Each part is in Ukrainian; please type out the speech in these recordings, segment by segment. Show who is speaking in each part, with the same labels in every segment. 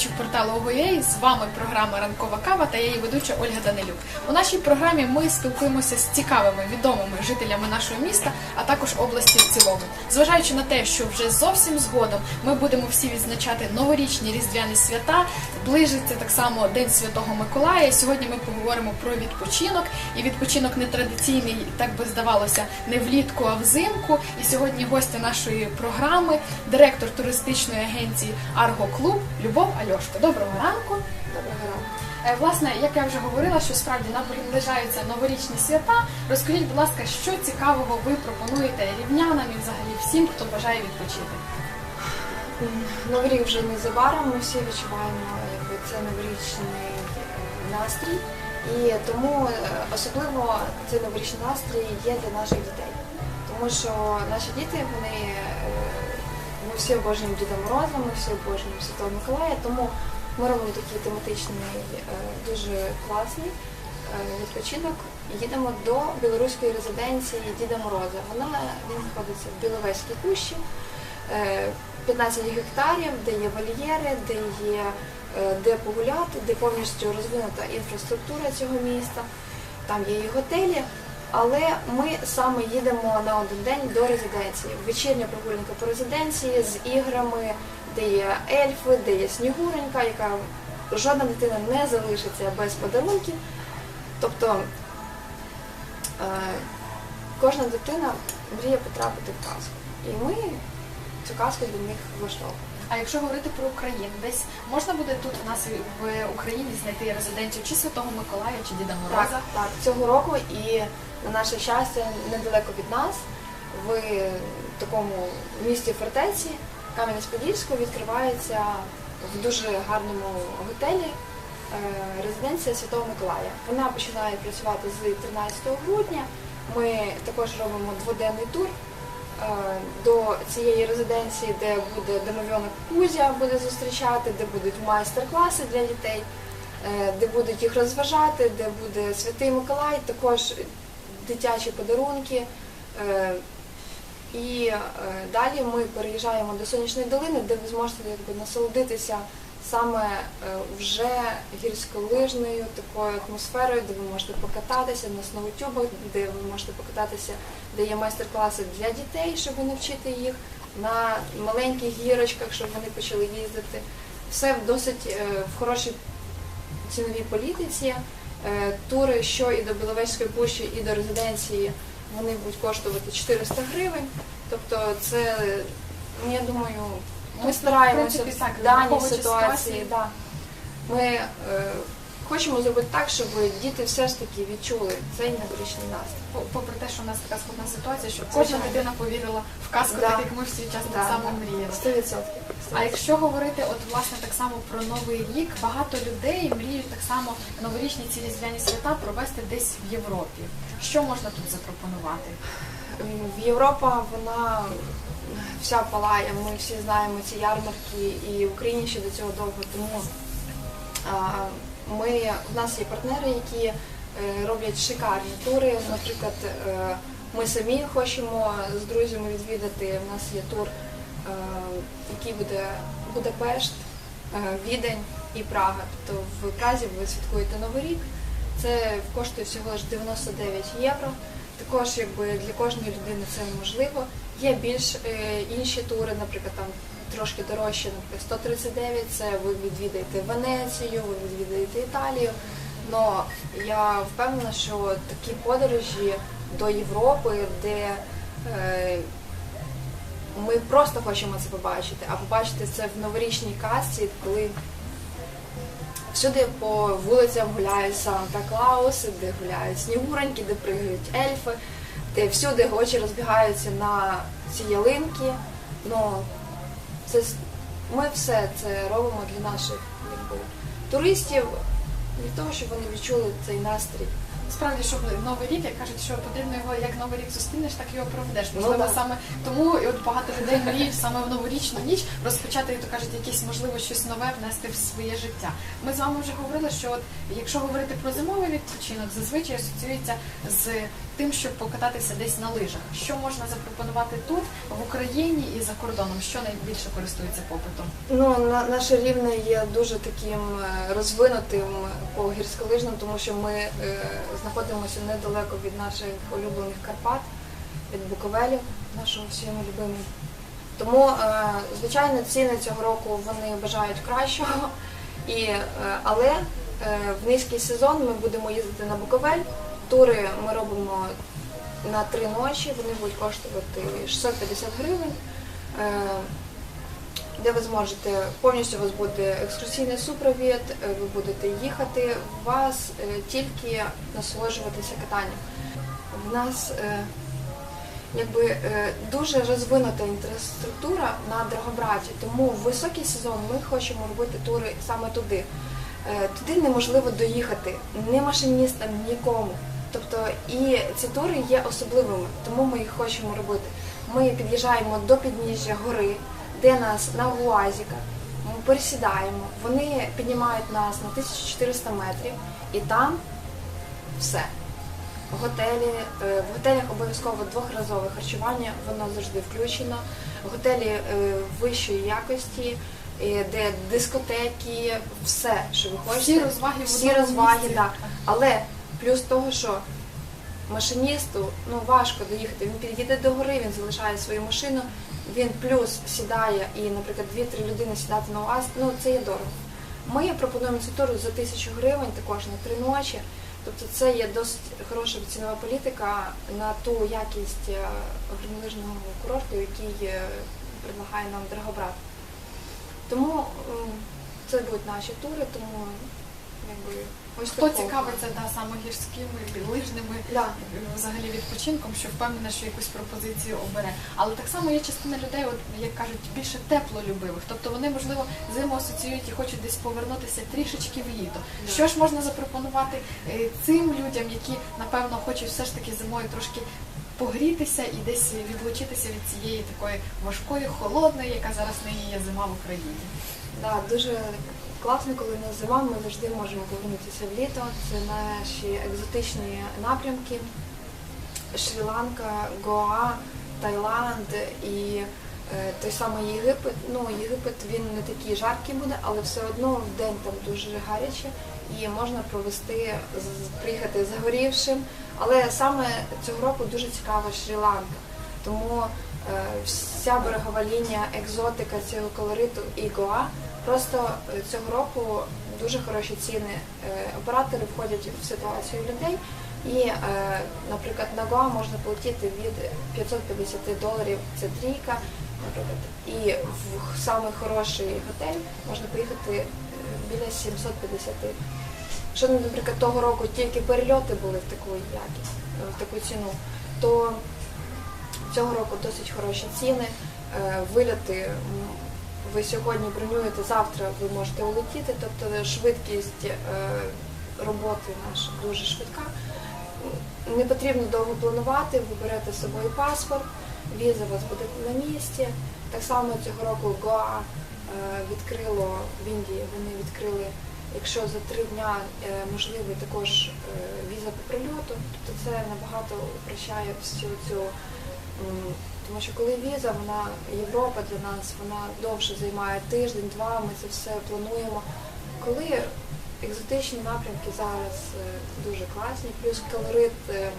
Speaker 1: глядачів порталу ОГОЄ. З вами програма Ранкова кава та її ведуча Ольга Данилюк. У нашій програмі ми спілкуємося з цікавими відомими жителями нашого міста, а також області в цілому. Зважаючи на те, що вже зовсім згодом ми будемо всі відзначати новорічні різдвяні свята, ближиться так само День Святого Миколая. Сьогодні ми поговоримо про відпочинок. І відпочинок не традиційний, так би здавалося, не влітку, а взимку. І сьогодні гостя нашої програми, директор туристичної агенції Арго Клуб Любов Альошко. Доброго ранку.
Speaker 2: Доброго ранку.
Speaker 1: Е, Власне, як я вже говорила, що справді наближаються новорічні свята. Розкажіть, будь ласка, що цікавого ви пропонуєте рівнянам і взагалі всім, хто бажає відпочити?
Speaker 2: Новий рік вже незабаром, ми всі відчуваємо якби, це новорічний е, настрій. І тому е, особливо цей новорічний настрій є для наших дітей. Тому що наші діти, вони всі обожнюємо Діда Мороза, ми всі обожнюємо Святого Миколая, тому ми робимо такий тематичний, е, дуже класний е, відпочинок. Їдемо до білоруської резиденції Діда Мороза. Вона він знаходиться в Біловезькій кущі. Е, 15 гектарів, де є вольєри, де є е, де погуляти, де повністю розвинута інфраструктура цього міста. Там є і готелі. Але ми саме їдемо на один день до резиденції. Вечірня прогулянка по резиденції з іграми, де є ельфи, де є снігуренька, яка жодна дитина не залишиться без подарунків. Тобто е, кожна дитина мріє потрапити в казку. І ми цю казку для них влаштовуємо.
Speaker 1: А якщо говорити про Україну, десь можна буде тут у нас в Україні знайти резиденцію чи Святого Миколая, чи Діда Мороза?
Speaker 2: Так, так, цього року і на наше щастя, недалеко від нас, в такому місті фортеці Кам'янець-Подільську відкривається в дуже гарному готелі е, резиденція Святого Миколая. Вона починає працювати з 13 грудня. Ми також робимо дводенний тур до цієї резиденції, де буде домовленок Кузя буде зустрічати, де будуть майстер-класи для дітей, е, де будуть їх розважати, де буде Святий Миколай, також дитячі подарунки. Е, І е, далі ми переїжджаємо до сонячної долини, де ви зможете якби, насолодитися саме е, вже гірськолижною такою атмосферою, де ви можете покататися на сноутюбах, де ви можете покататися, де є майстер-класи для дітей, щоб навчити їх на маленьких гірочках, щоб вони почали їздити. Все в досить е, в хорошій ціновій політиці. Е, Тури, що і до Біловежської пущі, і до резиденції, вони будуть коштувати 400 гривень. Тобто це, ну, я думаю, ми стараємося
Speaker 1: в
Speaker 2: даній ситуації. Да. Ми е, хочемо зробити так, щоб діти все ж таки відчули цей новорічний настрій.
Speaker 1: Попри те, що у нас така складна ситуація, щоб кожна
Speaker 2: Звичайно.
Speaker 1: дитина повірила в казку,
Speaker 2: Да.
Speaker 1: так як ми всі час так само мріяли.
Speaker 2: 100%.
Speaker 1: А якщо говорити, от власне так само про новий рік, багато людей мріють так само новорічні ці різдвяні свята провести десь в Європі. Що можна тут запропонувати?
Speaker 2: В Європа вона вся палає. Ми всі знаємо ці ярмарки, і в Україні ще до цього довго. Тому ми в нас є партнери, які е, роблять шикарні тури. Наприклад, е, ми самі хочемо з друзями відвідати. У нас є тур, е, який буде Будапешт, Відень і Прага. Тобто в Празі ви святкуєте Новий рік. Це коштує всього лише 99 євро. Також якби для кожної людини це можливо. Є більш е, інші тури, наприклад, там трошки дорожче, наприклад, 139, це ви відвідаєте Венецію, ви відвідаєте Італію. Но я впевнена, що такі подорожі до Європи, де е, ми просто хочемо це побачити, а побачити це в новорічній казці, коли Всюди по вулицям гуляють Санта-Клауси, де гуляють снігуроньки, де пригають ельфи, де всюди очі розбігаються на ці ялинки. Ну, це, ми все це робимо для наших якби, туристів, для того, щоб вони відчули цей настрій.
Speaker 1: Справді, щоб новий рік, як кажуть, що потрібно його як новий рік зустрінеш, так його проведеш.
Speaker 2: Ну,
Speaker 1: Можливо,
Speaker 2: да.
Speaker 1: саме тому і от багато людей мріють саме в новорічну ніч розпочати, як то кажуть, якесь можливо щось нове внести в своє життя. Ми з вами вже говорили, що от якщо говорити про зимовий відпочинок, зазвичай асоціюється з тим, щоб покататися десь на лижах. Що можна запропонувати тут, в Україні і за кордоном? Що найбільше користується попитом?
Speaker 2: Ну, на, наше рівне є дуже таким е, розвинутим по гірськолижним, тому що ми е, знаходимося недалеко від наших улюблених Карпат, від Буковелів, нашого всіми любимого. Тому, е, звичайно, ціни цього року вони бажають кращого. І, е, але е, в низький сезон ми будемо їздити на Буковель. Тури ми робимо на три ночі, вони будуть коштувати 650 гривень. Е, де ви зможете повністю у вас буде екскурсійний супровід, е, ви будете їхати, вас е, тільки насолоджуватися катанням. В нас якби дуже розвинута інфраструктура на Драгобраті, тому в високий сезон ми хочемо робити тури саме туди. Туди неможливо доїхати ні машиністам, нікому. Тобто і ці тури є особливими, тому ми їх хочемо робити. Ми під'їжджаємо до підніжжя гори, де нас на УАЗіках, ми пересідаємо, вони піднімають нас на 1400 метрів, і там все. Готелі, е, в готелях обов'язково двохразове харчування, воно завжди включено. Готелі е, вищої якості, е, де дискотеки, все, що ви хочете.
Speaker 1: Всі розваги
Speaker 2: всі розваги, так. Але плюс того, що машиністу ну важко доїхати. Він під'їде до гори, він залишає свою машину, він плюс сідає і, наприклад, дві-три людини сідати на УАЗ, ну це є дорого. Ми пропонуємо цю туру за тисячу гривень також на три ночі. Тобто це є досить хороша цінова політика на ту якість е, горнолижного курорту, який е, предлагає нам Драгобрат. Тому це будуть наші тури, тому якби ось
Speaker 1: Хто
Speaker 2: такого.
Speaker 1: цікавиться да, саме гірськими лижними
Speaker 2: Да.
Speaker 1: взагалі відпочинком, що впевнена, що якусь пропозицію обере. Але так само є частина людей, от як кажуть, більше теплолюбивих. Тобто вони, можливо, зиму асоціюють і хочуть десь повернутися трішечки в літо.
Speaker 2: Да.
Speaker 1: Що ж можна запропонувати е, цим людям, які напевно хочуть все ж таки зимою трошки погрітися і десь відлучитися від цієї такої важкої, холодної, яка зараз нині є зима в Україні.
Speaker 2: Да, дуже класно, коли на зима ми завжди можемо повернутися в літо. Це наші екзотичні напрямки. Шрі-Ланка, Гоа, Таїланд і е, той самий Єгипет. Ну, Єгипет він не такий жаркий буде, але все одно в день там дуже гаряче і можна провести, приїхати загорівшим. Але саме цього року дуже цікава Шрі-Ланка. Тому е, вся берегова лінія, екзотика цього колориту і Гоа. Просто е, цього року дуже хороші ціни. Е, Оператори входять в ситуацію людей. І, е, наприклад, на Гоа можна полетіти від 550 доларів, це трійка, наприклад. І в самий хороший готель можна поїхати біля 750. Якщо, наприклад, того року тільки перельоти були в таку якість, в таку ціну, то цього року досить хороші ціни. Вильоти м, ви сьогодні бронюєте, завтра ви можете улетіти, тобто швидкість е, роботи наша дуже швидка. Не потрібно довго планувати, ви берете з собою паспорт, віза у вас буде на місці. Так само цього року Гоа е, відкрило в Індії, вони відкрили, якщо за три дня е, можливий також е, віза по прильоту, тобто це набагато упрощає всю цю. М, Тому що коли віза, вона Європа для нас, вона довше займає тиждень-два, ми це все плануємо. Коли екзотичні напрямки зараз е, дуже класні, плюс колорит е,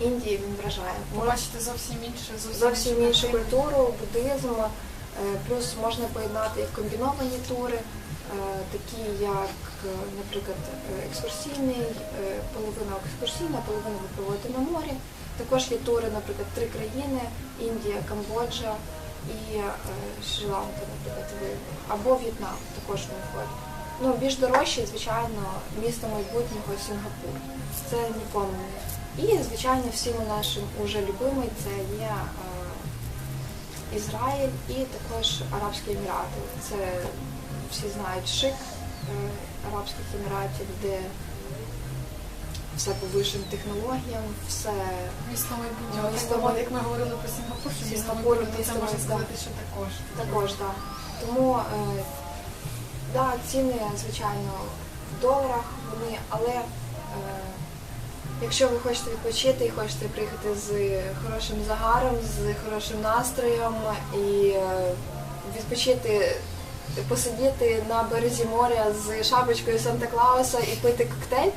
Speaker 2: Індії він вражає.
Speaker 1: Побачити зовсім інше, зовсім,
Speaker 2: зовсім
Speaker 1: іншу
Speaker 2: культуру, буддизм, е, плюс можна поєднати як комбіновані тури, е, такі як, е, наприклад, е, екскурсійний, е, половина екскурсійна, половина ви проводите на морі. Також є тури, наприклад, три країни Індія, Камбоджа і е, Шрі-Ланка, наприклад, або В'єтнам також не входить. Ну, більш дорожче, звичайно, місто майбутнього Сінгапур. Це нікому не. І, звичайно, всім нашим уже любимий це є е, Ізраїль і також Арабські Емірати. Це всі знають шик е, Арабських Еміратів, де все по вищим технологіям, все
Speaker 1: майбутнього. Як ми говорили про Сінгапур, що
Speaker 2: Сінгапур,
Speaker 1: це можна сказати, що також.
Speaker 2: також, так. Тому е, да, ціни, звичайно, в доларах вони, але е, Якщо ви хочете відпочити і хочете приїхати з хорошим загаром, з хорошим настроєм і е, відпочити, посидіти на березі моря з шапочкою Санта Клауса і пити коктейль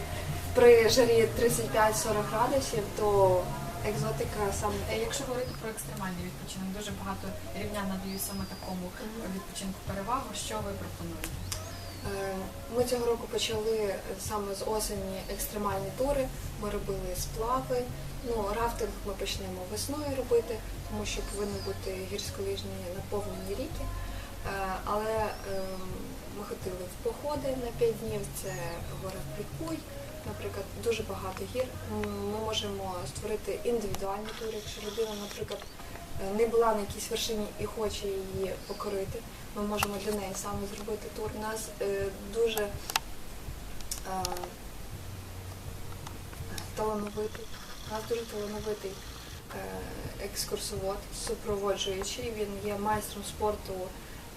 Speaker 2: при жарі 35-40 градусів, то екзотика саме
Speaker 1: Е, Якщо говорити про екстремальний відпочинок, дуже багато рівнян надають саме такому відпочинку перевагу. Що ви пропонуєте?
Speaker 2: Е, Ми цього року почали саме з осені екстремальні тури. Ми робили сплави. Ну, рафтинг ми почнемо весною робити, тому що повинні бути гірськолижні наповнені ріки. Е, Але ем, ми ходили в походи на 5 днів. Це гора Прикуй, наприклад, дуже багато гір. Ми можемо створити індивідуальні тури, якщо людина, наприклад, е, не була на якійсь вершині і хоче її покорити. Ми можемо для неї саме зробити тур. У нас е, дуже е, талановитий, у нас дуже талановитий екскурсовод, супроводжуючий. Він є майстром спорту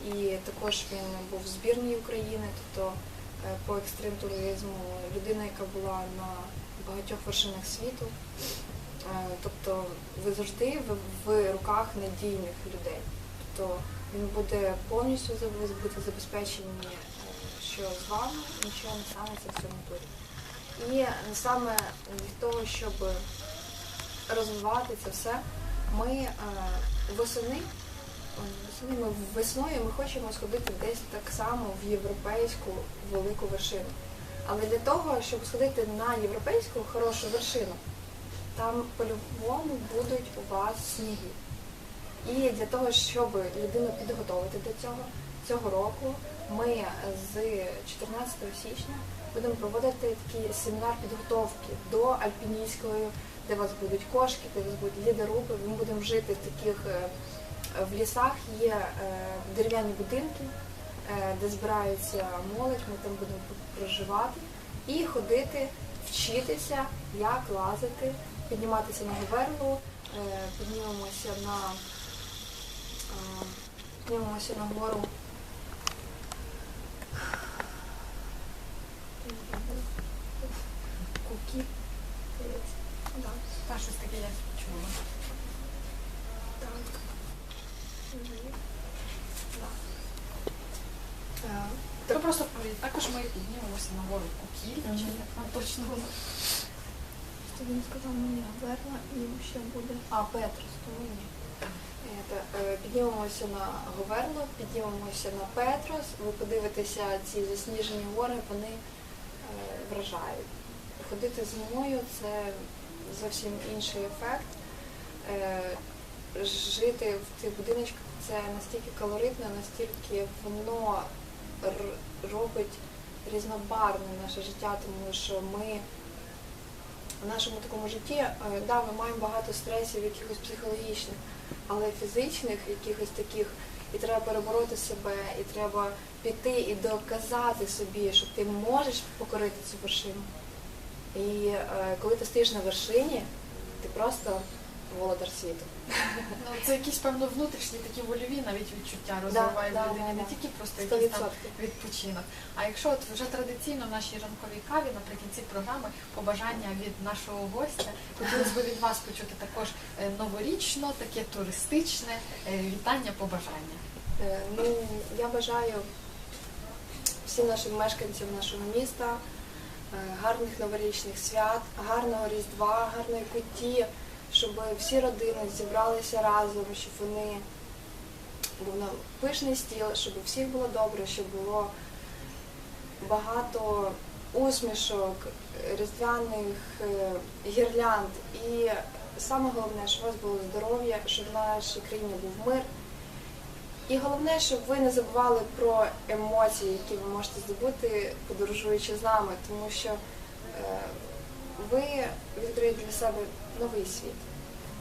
Speaker 2: і також він був в збірній України, тобто по екстрим туризму, людина, яка була на багатьох вершинах світу. Е, Тобто ви завжди в, руках надійних людей. Тобто він буде повністю бути забезпечені, е, що з вами нічого не станеться в цьому турі. І саме для того, щоб розвивати це все, ми е, восени ми весною ми хочемо сходити десь так само в європейську велику вершину. Але для того, щоб сходити на європейську хорошу вершину, там по-любому будуть у вас сніги. І для того, щоб людину підготовити до цього, цього року ми з 14 січня будемо проводити такий семінар підготовки до альпіністської, де у вас будуть кошки, де у вас будуть лідеруби. Ми будемо жити в таких е, в лісах, є е, дерев'яні будинки, е, де збираються молодь, ми там будемо проживати і ходити, вчитися, як лазити, підніматися на Говерлу, е, піднімемося на піднімемося на гору. Куки. здається.
Speaker 1: Та щось таке я чула.
Speaker 2: так. Мгм. Да. Е,
Speaker 1: То просто вповідь. Також ми піднімемося на гору Кукіль, чи як нам точно воно.
Speaker 2: Що він сказав мені Верна і ще буде. А, Петрос, тому ні. Е, е, Піднімемося на Говерло, піднімемося на Петрос. Ви подивитеся ці засніжені гори, вони е, вражають. Ходити зимою це зовсім інший ефект. Жити в цих будиночках це настільки колоритно, настільки воно робить різнобарвне наше життя, тому що ми в нашому такому житті, е, да, ми маємо багато стресів, якихось психологічних, але фізичних, якихось таких, і треба перебороти себе, і треба піти і доказати собі, що ти можеш покорити цю вершину. І е, коли ти стоїш на вершині, ти просто володар світу.
Speaker 1: Ну, це якісь, певно, внутрішні такі вольові навіть відчуття розвивають
Speaker 2: да,
Speaker 1: в людині,
Speaker 2: да,
Speaker 1: не
Speaker 2: да.
Speaker 1: тільки просто
Speaker 2: Сто
Speaker 1: якийсь там відпочинок. А якщо от вже традиційно в нашій ранковій каві наприкінці програми побажання від нашого гостя, хотілося б від вас почути також е, новорічно, таке туристичне е, вітання, побажання.
Speaker 2: Е, Ну, я бажаю всім нашим мешканцям нашого міста е, гарних новорічних свят, гарного Різдва, гарної куті, щоб всі родини зібралися разом, щоб вони був на пишний стіл, щоб у всіх було добре, щоб було багато усмішок, різдвяних е, гірлянд. І саме головне, щоб у вас було здоров'я, щоб в нашій країні був мир. І головне, щоб ви не забували про емоції, які ви можете здобути, подорожуючи з нами, тому що е, ви відкриєте для себе новий світ.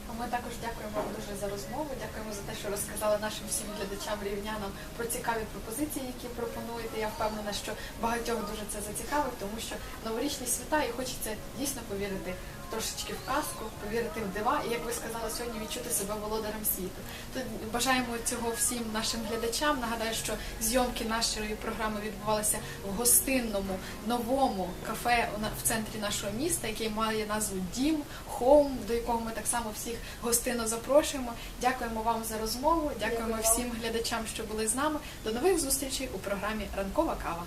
Speaker 1: А ми також дякуємо вам дуже за розмову. Дякуємо за те, що розказали нашим всім глядачам рівнянам про цікаві пропозиції, які пропонуєте. Я впевнена, що багатьох дуже це зацікавить, тому що новорічні свята і хочеться дійсно повірити трошечки в казку, повірити в дива, і як ви сказали сьогодні, відчути себе володарем світу. Тут бажаємо цього всім нашим глядачам. Нагадаю, що зйомки нашої програми відбувалися в гостинному новому кафе в центрі нашого міста, який має назву Дім Хоум, до якого ми так само всіх гостинно запрошуємо. Дякуємо вам за розмову. Дякуємо всім глядачам, що були з нами. До нових зустрічей у програмі Ранкова кава.